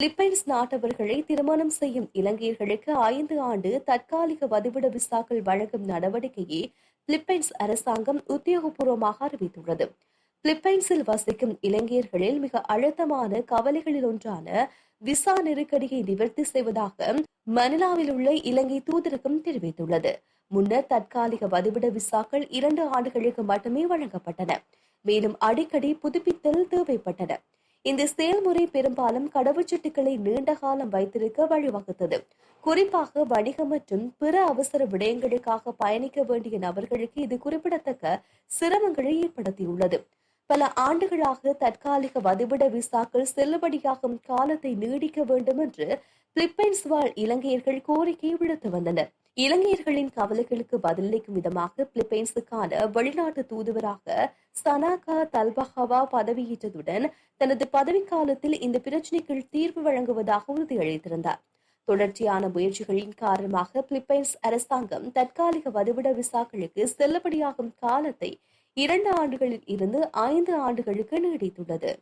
Philippines நாட்டவர்களை திருமணம் செய்யும் இலங்கையர்களுக்கு ஐந்து ஆண்டு தற்காலிக வதிவிட விசாக்கள் வழங்கும் நடவடிக்கையை பிலிப்பைன்ஸ் அரசாங்கம் உத்தியோகபூர்வமாக அறிவித்துள்ளது. பிலிப்பைன்ஸில் வசிக்கும் இலங்கையர்களில் மிக அழுத்தமான கவலைகளில் ஒன்றான விசா நெருக்கடியை நிவர்த்தி செய்வதாக மனிலாவில் உள்ள இலங்கை தூதரகம் தெரிவித்துள்ளது. முன்னர் தற்காலிக வதிவிட விசாக்கள் இரண்டு ஆண்டுகளுக்கு மட்டுமே வழங்கப்பட்டன. மேலும் அடிக்கடி புதுப்பித்தல் தேவைப்பட்டன. இந்த செயல்முறை பெரும்பாலும் கடவுச்சீட்டுகளை நீண்ட காலம் வைத்திருக்க வழிவகுத்தது. குறிப்பாக வணிக மற்றும் பிற அவசர விடயங்களுக்காக பயணிக்க வேண்டிய நபர்களுக்கு இது குறிப்பிடத்தக்க சிரமங்களை ஏற்படுத்தியுள்ளது. பல ஆண்டுகளாக தற்காலிக வதிவிட விசாக்கள் செல்லுபடியாகும் காலத்தை நீடிக்க வேண்டும் என்று பிலிப்பைன்ஸ் வாழ் இலங்கையர்கள் கோரிக்கை விடுத்து வந்தனர். இலங்கையர்களின் கவலைகளுக்கு பதிலளிக்கும் விதமாக பிலிப்பைன்ஸுக்கான வெளிநாட்டு தூதுவராக சனாகா தல்பஹவா பதவியேற்றதுடன் தனது பதவிக்காலத்தில் இந்த பிரச்சினைக்கு தீர்வு வழங்குவதாக உறுதியளித்திருந்தார். தொடர்ச்சியான முயற்சிகளின் காரணமாக பிலிப்பைன்ஸ் அரசாங்கம் தற்காலிக வதிவிட விசாக்களுக்கு செல்லுபடியாகும் காலத்தை இரண்டு ஆண்டுகளில் இருந்து ஐந்து ஆண்டுகளுக்கு நீடித்துள்ளது.